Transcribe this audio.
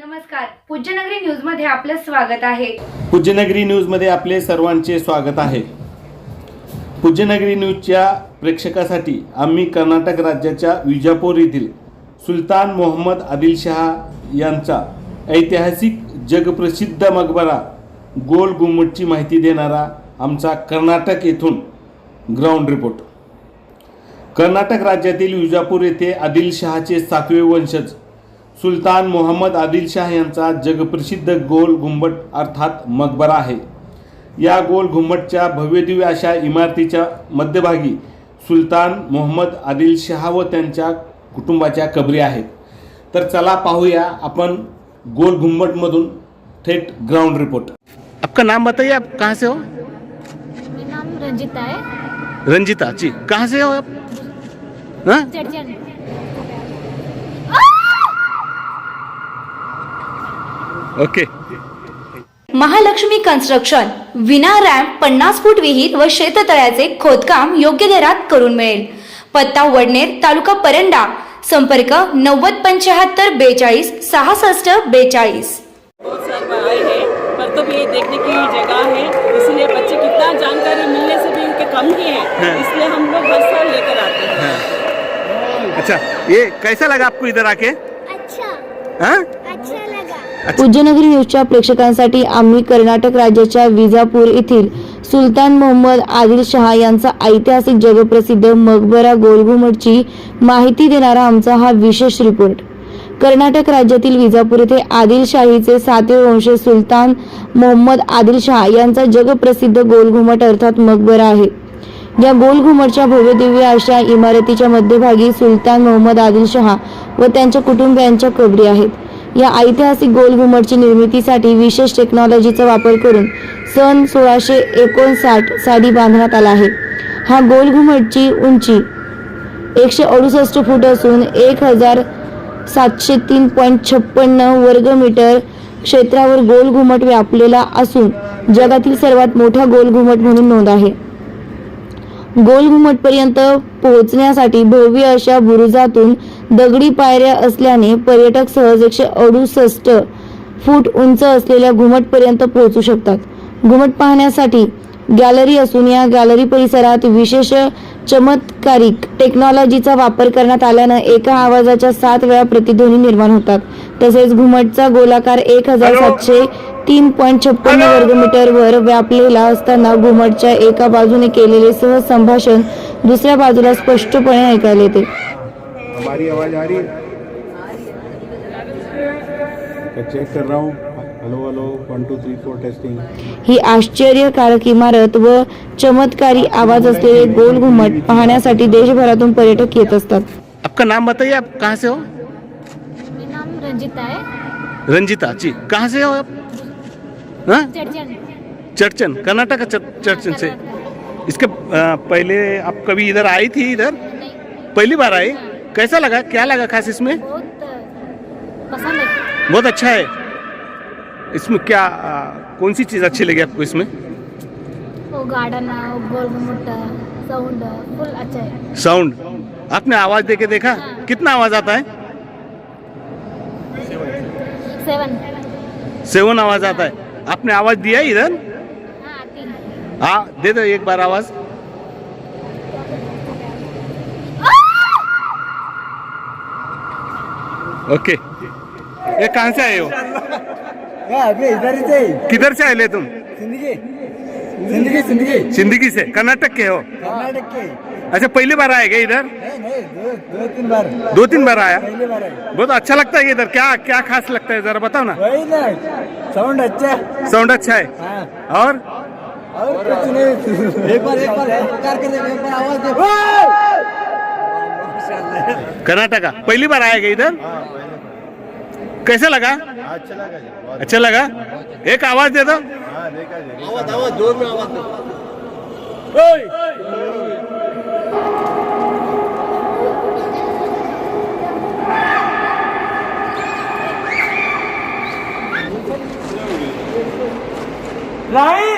नमस्कार. पूज्यनगरी न्यूजमध्ये आपलं स्वागत आहे. पूज्यनगरी न्यूजमध्ये आपले सर्वांचे स्वागत आहे. पूज्यनगरी न्यूजच्या प्रेक्षकासाठी आम्ही कर्नाटक राज्याच्या विजापूर येथील सुलतान मोहम्मद आदिलशहा यांचा ऐतिहासिक जगप्रसिद्ध मकबरा गोल गुम्मटची माहिती देणारा आमचा कर्नाटक येथून ग्राउंड रिपोर्ट कर्नाटक राज्यातील विजापूर येथे आदिलशहाचे सातवे वंशज सुलतान मोहम्मद आदिलशाह यांचा जगप्रसिद्ध गोल घुंबट अर्थात मकबरा आहे. या गोल घुंबटच्या भव्यदिव्य अशा इमारतीच्या मध्यभागी सुलतान मोहम्मद आदिलशाह व त्यांच्या कुटुंबाच्या कबरी आहेत. तर चला पाहूया आपण गोल घुंबटमधून थेट ग्राउंड रिपोर्ट आपका नाम बताइए आप कहाँ से हो? मेरा नाम रंजिता है। रंजिता जी कहाँ से हो आप? हाँ चर्चन ओके. महालक्ष्मी कन्स्ट्रक्शन विना रॅम्प पन्नास फूट विहीर व शेततळ्याचे खोदकाम योग्य दरात करून मिळेल. पत्ता वडनेर तालुका परंडा. संपर्क नव्वद पंच्याहत्तर बेचाळीस सहासष्ट बेचाळीस. हैं पर तो भी ये देखने की जगह है इसलिए बच्चे कितना जानकारी मिलने से भी उनके कम ही है इसलिए हम लोग हर साल लेकर आते हैं. अच्छा ये कैसा लगा आपको इधर आके? अच्छा। हाँ? अच्छा। पूज्यनगरी न्यूजच्या प्रेक्षकांसाठी आम्ही कर्नाटक राज्याच्या विजापूर येथील सुलतान मोहम्मद आदिल शहा यांचा ऐतिहासिक जगप्रसिद्ध मकबरा गोलघुमटची माहिती देणारा आमचा हा विशेष रिपोर्ट. कर्नाटक राज्यातील विजापूर येथे आदिलशाहीचे सातवे वंश सुलतान मोहम्मद आदिलशहा यांचा जगप्रसिद्ध गोलघुमट अर्थात मकबरा आहे. या गोलघुमटच्या भव्यदिव्य अशा इमारतीच्या मध्यभागी सुलतान मोहम्मद आदिलशहा व त्यांच्या कुटुंबियांच्या कबरी आहेत. या ऐतिहासिक गोलघुमटची निर्मितीसाठी विशेष टेक्नॉलॉजीचा वापर करून सन सोळाशे एकोणसाठ साली बांधण्यात आला आहे. हा गोलघुमटची उंची एकशे अडुसष्ट फूट असून एक हजार सातशे तीन पॉईंट छप्पन्न वर्ग मीटर क्षेत्रावर गोल घुमट व्यापलेला असून जगातील सर्वात मोठा गोल घुमट म्हणून नोंद आहे. गोल घुमटपर्यंत पोहोचण्यासाठी भव्य अशा बुरुजातून दगडी पायऱ्या असल्याने पर्यटक सहज एकशे अडुसष्ट फूट उंच असलेल्या घुमटपर्यंत पोहोचू शकतात. घुमट पाहण्यासाठी गॅलरी असून या गॅलरी परिसरात विशेष चमत्कारिक टेक्नॉलॉजीचा वापर करण्यात आल्यानं एका आवाजाच्या सात वेळा प्रतिध्वनी निर्माण होतात. तसेच घुमटचा गोलाकार एक हजार सातशे तीन पॉईंट छप्पन्न वर्गमीटरवर व्यापलेला असताना घुमटच्या एका बाजूने केलेले सहज संभाषण दुसऱ्या बाजूला स्पष्टपणे ऐकायला येते. हमारी आवाज़ आ रही मैं चेक कर रहा हूँ। Hello hello one two three four testing ही आश्चर्यकारक इमारत व चमत्कारी आवाज असलेले गोल घुमट पाहण्यासाठी देशभरातून पर्यटक येत असतात. आपका नाम बताइए आप कहाँ से हो? मेरा नाम रंजिता है। रंजिता जी कहाँ से हो आप? हाँ? चर्चन। चर्चन कर्नाटक चर्चन से। इसके आ, पहले आप कभी इधर आई थी इधर? पहली बार आई? कैसा लगा? क्या लगा खास इसमें? बहुत पसंद है। बहुत अच्छा है। इसमें क्या कौन सी चीज़ अच्छी लगी आपको इसमें? वो गार्डन साउंड फुल अच्छा है। साउंड आपने आवाज़ दे के देखा कितना आवाज़ आता है? सेवन सेवन आवाज़ आता है। आपने आवाज़ दिया है इधर? हाँ हाँ दे दो एक बार आवाज़। ओके ये कहाँ से आए हो ही? किधर से आए तुम? जिंदगी जिंदगी जिंदगी से कर्नाटक के हो. कर्नाटक के अच्छा पहली बार आए क्या इधर? नहीं नहीं दो दो तीन बार. दो तीन बार आया? पहली बार आई बहुत अच्छा लगता है इधर क्या क्या खास लगता है जरा बताओ ना। वही ना साउंड अच्छा साउंड अच्छा है? हाँ। और? और कुछ नहीं। एक बार एक बार पुकार के देख एक बार आवाज दे। कर्नाटका पहली बार आया क्या इधर? कैसा लगा? अच्छा लगा जी। बहुत अच्छा लगा? एक आवाज दे दो। हाँ देखा जी। आवाज़ आवाज़ जोर में आवाज़ दो। नहीं